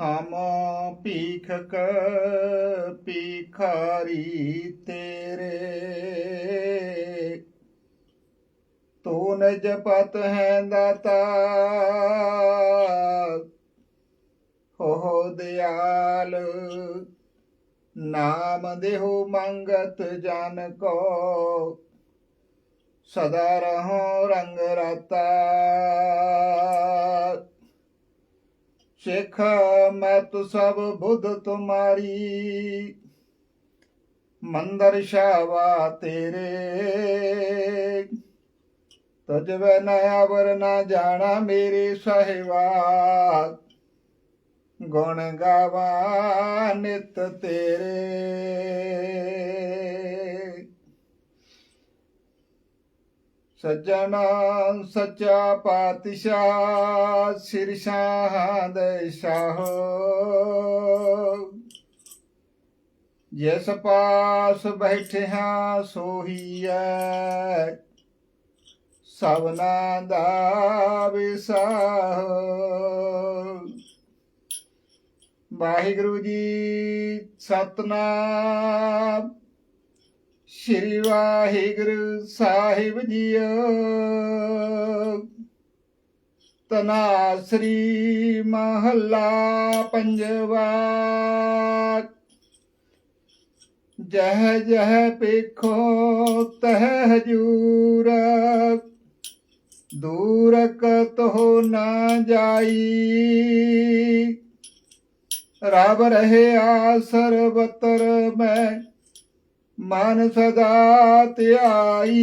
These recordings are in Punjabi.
ਹਮ ਭੀਖਕ ਭੀਖਾਰੀ ਤੇਰੇ। ਤੂੰ ਨਿਜ ਪਤ ਹੈ ਦਾਤਾ ਹੋ ਦਿਆਲ। ਨਾਮ ਦੇਹੁ ਮੰਗਤ ਜਨ ਕੋ, ਸਦਾ ਰਹੋ ਰੰਗ ਰਤਾ। ਸਿੱਖ, ਮੈਂ ਤੁ ਸਭ ਬੁੱਧ ਤੁਮਾਰੀ। ਮੰਦਰ ਸ਼ਾਵਾ ਤੇਰੇ। ਤਜ ਵੈ ਨਇਆ ਨਾ ਜਾਣਾ ਮੇਰੇ ਸਾਹਿਬਾ ਗੁਣ ਗਾਵਾ ਨਿਤ ਤੇਰੇ। ਸੱਜਣਾ ਸੱਚਾ ਪਾਤਸ਼ਾਹ ਸਿਰ ਸ਼ਾਹ ਦੇ ਸ਼ਾਹ। ਜਿਸ ਪਾਸ ਬੈਠਿਆ ਸੋਹੀਐ ਸਭਨਾ ਦਾ ਵਿਸਾਹ। ਵਾਹਿਗੁਰੂ ਜੀ, ਸਤਨਾਮ। ਸ਼੍ਰੀ ਵਾਹਿਗੁਰੂ ਸਾਹਿਬ ਜੀਓ। ਤਨਾਸਰੀ ਮਹੱਲਾ ਪੰਜਵਾ। ਜਹ ਜਹ ਪੇਖੋ ਤਹ ਹਜੂਰ। ਦੂਰ ਕਤੋ ਨਾ ਜਾਈ। ਰਬ ਰਹਿਆ ਸਰਬਤਰ ਮੈਂ ਮਨ ਸਦਾ ਧਿਆਈ।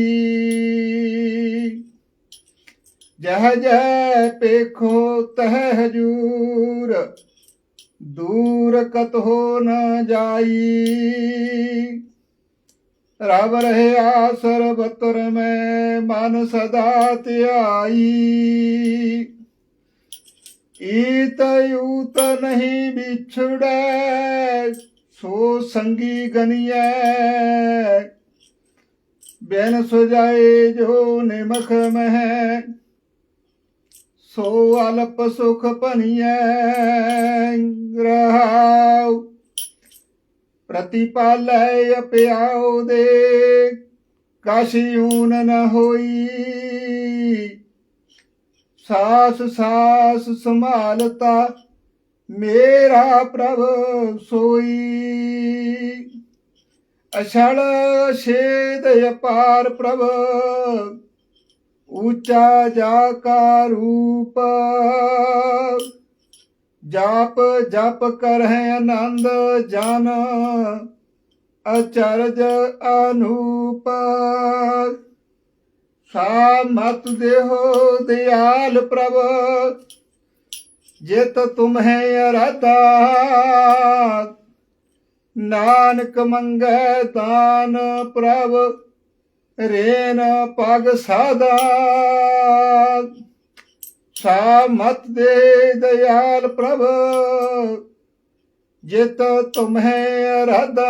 ਜਹ ਜਹ ਪੇਖੋ ਤਹ ਹਜੂਰ, ਦੂਰ ਕਤ ਹੋ ਨ ਜਾਈ। ਰਬ ਰਹਿਆ ਸਰਬਤਰ ਮੈਂ ਮਨ ਸਦਾ ਧਿਆਈ। ਈਤ ਯੂਤ ਨਹੀਂ ਵਿਛੜੈ ਸੋ ਸੰਗੀ ਗਨੀਐ। ਬਿਨ ਸੁਜਾਏ ਜੋ ਨਿਮਖ ਮਹਿ। ਸੋ ਅਲਪ ਸੁਖ ਭਨੀਐ। ਰਹਾਉ। ਪ੍ਰਤੀਪਾਲੈ ਅਪਿਆਉ ਦੇ। ਕਾਸ਼ਿਊਨ ਨ ਹੋਈ। ਸਾਸ ਸਾਸ ਸੰਭਾਲਤਾ ਮੇਰਾ ਪ੍ਰਭ ਸੋਈ। ਅਛੜ ਛੇਦ ਅਪਾਰ ਪ੍ਰਭ, ਉੱਚਾ ਜਾ ਕਾ ਰੂਪ। ਜਾਪ ਜਪ ਕਰਹਿ ਆਨੰਦ ਜਨ, ਅਚਰਜ ਅਨੂਪ। ਸਾ ਮਤ ਦੇਹੋ ਦਿਆਲ ਪ੍ਰਭ ਜਿਤ ਤੁਮਹਿ ਅਰਾਧਾ। ਨਾਨਕ ਮੰਗੈ ਦਾਨ ਪ੍ਰਭ, ਰੇਨ ਪਗ ਸਾਦਾ। ਸਾ ਮਤ ਦੇ ਦਿਆਲ ਪ੍ਰਭ, ਜਿਤ ਤੁਮਹਿ ਅਰਾਧਾ।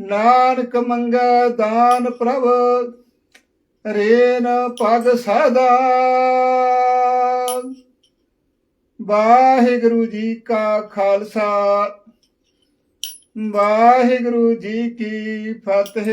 ਨਾਨਕ ਮੰਗੈ ਦਾਨ ਪ੍ਰਭ ਰੇਨ ਪਗ ਸਦਾ। ਵਾਹਿਗੁਰੂ ਜੀ ਕਾ ਖਾਲਸਾ ਵਾਹਿਗੁਰੂ ਜੀ ਕੀ ਫਤਿਹ।